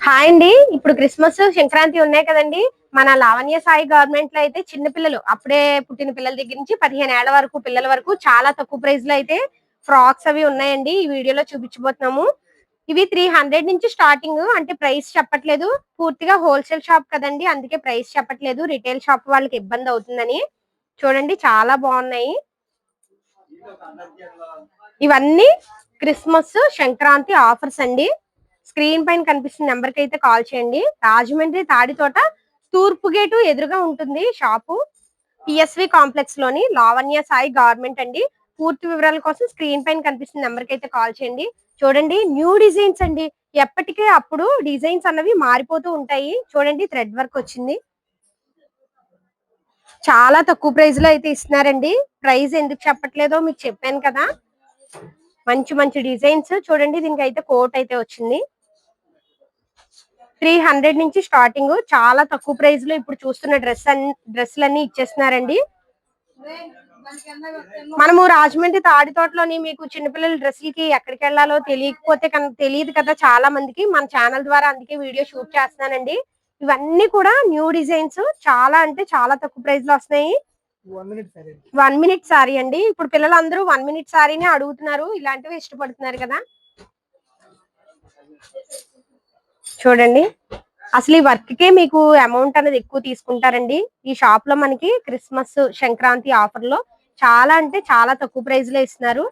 Hi అండి. ఇప్పుడు Christmas Sankranti ఉన్నాయి కదండి. మన లావణ్య సాయి గవర్నమెంట్లో అయితే చిన్న పిల్లలు అప్పుడే పుట్టిన పిల్లల దగ్గర నుంచి పదిహేను ఏళ్ళ వరకు పిల్లల వరకు చాలా తక్కువ ప్రైస్లో అయితే ఫ్రాక్స్ అవి ఉన్నాయండి. ఈ వీడియోలో చూపించబోతున్నాము. ఇవి త్రీ హండ్రెడ్ నుంచి స్టార్టింగ్ అంటే ప్రైస్ చెప్పట్లేదు. పూర్తిగా హోల్సేల్ షాప్ కదండి. అందుకే ప్రైస్ చెప్పట్లేదు. రిటైల్ షాప్ వాళ్ళకి ఇబ్బంది అవుతుందని. చూడండి చాలా బాగున్నాయి. ఇవన్నీ క్రిస్మస్ సంక్రాంతి ఆఫర్స్ అండి. స్క్రీన్ పైన కనిపిస్తున్న నెంబర్కి అయితే కాల్ చేయండి. రాజమండ్రి తాడితోట తూర్పు గేటు ఎదురుగా ఉంటుంది షాపు. పిఎస్వి కాంప్లెక్స్లోని లావణ్య సాయి గవర్నమెంట్ అండి. పూర్తి వివరాల కోసం స్క్రీన్ పైన కనిపిస్తున్న నెంబర్కి అయితే కాల్ చేయండి. చూడండి న్యూ డిజైన్స్ అండి. ఎప్పటికే అప్పుడు డిజైన్స్ అన్నవి మారిపోతూ ఉంటాయి. చూడండి థ్రెడ్ వర్క్ వచ్చింది. చాలా తక్కువ ప్రైస్లో అయితే ఇస్తున్నారండి. ప్రైస్ ఎందుకు చెప్పట్లేదో మీకు చెప్పాను కదా. మంచి మంచి డిజైన్స్ చూడండి దీనికి అయితే కోట్ అయితే వచ్చింది. త్రీ హండ్రెడ్ నుంచి స్టార్టింగ్ చాలా తక్కువ ప్రైస్లో ఇప్పుడు చూస్తున్న డ్రెస్ డ్రెస్లన్నీ ఇచ్చేస్తున్నారండి. మనము రాజమండ్రి తాడి తోటలోని మీకు చిన్నపిల్లల డ్రెస్సులకి ఎక్కడికి వెళ్ళాలో తెలియకపోతే తెలియదు కదా చాలా మందికి. మన ఛానల్ ద్వారా అందుకే వీడియో షూట్ చేస్తున్నానండి. ఇవన్నీ కూడా న్యూ డిజైన్స్ చాలా అంటే చాలా తక్కువ ప్రైస్లో వస్తున్నాయి. One minute one minute sorry అండి. ఇప్పుడు పిల్లలందరూ వన్ మినిట్ సారీనే అడుగుతున్నారు. ఇలాంటివి ఇష్టపడుతున్నారు కదా. చూడండి. అసలు ఈ వర్క్ కే మీకు అమౌంట్ అనేది ఎక్కువ తీసుకుంటారండి. ఈ షాప్లో మనకి క్రిస్మస్ సంక్రాంతి ఆఫర్లో చాలా అంటే చాలా తక్కువ ప్రైస్లో ఇస్తున్నారు.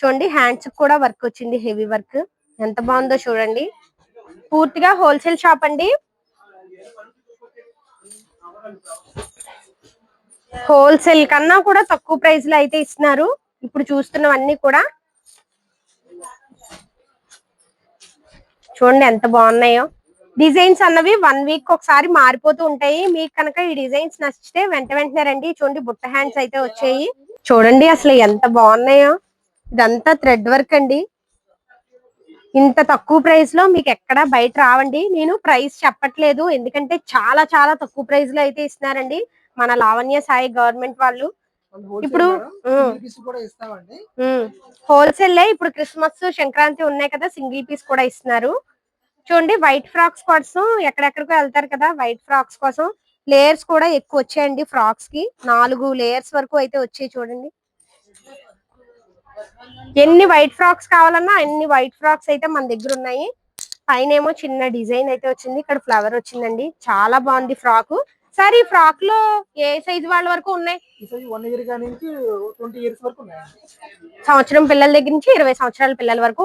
చూడండి హ్యాండ్స్ కూడా వర్క్ వచ్చింది హెవీ వర్క్ ఎంత బాగుందో చూడండి. పూర్తిగా హోల్సేల్ షాప్ అండి. హోల్సేల్ కన్నా కూడా తక్కువ ప్రైస్లో అయితే ఇస్తున్నారు. ఇప్పుడు చూస్తున్నవన్నీ కూడా. చూడండి ఎంత బాగున్నాయో. డిజైన్స్ అన్నవి వన్ వీక్ ఒకసారి మారిపోతూ ఉంటాయి. మీకు కనుక ఈ డిజైన్స్ నచ్చితే వెంట వెంటనే రండి. చూడండి బుట్ట హ్యాండ్స్ అయితే వచ్చాయి. చూడండి అసలు ఎంత బాగున్నాయో. ఇదంతా థ్రెడ్ వర్క్ అండి. ఇంత తక్కువ ప్రైస్లో మీకు ఎక్కడ బయట రావండి. నేను ప్రైస్ చెప్పట్లేదు. ఎందుకంటే చాలా చాలా తక్కువ ప్రైస్లో అయితే ఇస్తున్నారండి. మన లావణ్య సాయి గవర్నమెంట్ వాళ్ళు. ఇప్పుడు, హోల్సేల్ ఇప్పుడు క్రిస్మస్ సంక్రాంతి ఉన్నాయి కదా సింగిల్ పీస్ కూడా ఇస్తున్నారు. చూడండి వైట్ ఫ్రాక్స్ కోసం ఎక్కడెక్కడికో వెళ్తారు కదా వైట్ ఫ్రాక్స్ కోసం లేయర్స్ కూడా ఎక్కువ వచ్చాయండి ఫ్రాక్స్కి. నాలుగు లేయర్స్ వరకు అయితే వచ్చాయి చూడండి. ఎన్ని వైట్ ఫ్రాక్స్ కావాలన్నా అన్ని వైట్ ఫ్రాక్స్ అయితే మన దగ్గర ఉన్నాయి. పైన ఏమో చిన్న డిజైన్ అయితే వచ్చింది ఇక్కడ ఫ్లవర్ వచ్చిందండి. చాలా బాగుంది ఫ్రాక్ సార్ ఈ ఫ్రాక్లో ఏ సైజ్ వాళ్ళ వరకు ఉన్నాయి? ఈ సైజ్ వన్ ఇయర్ నుంచి ట్వంటీ ఇయర్స్ వరకు ఉన్నాయండి సంవత్సరం పిల్లల దగ్గర నుంచి ఇరవై సంవత్సరాల పిల్లల వరకు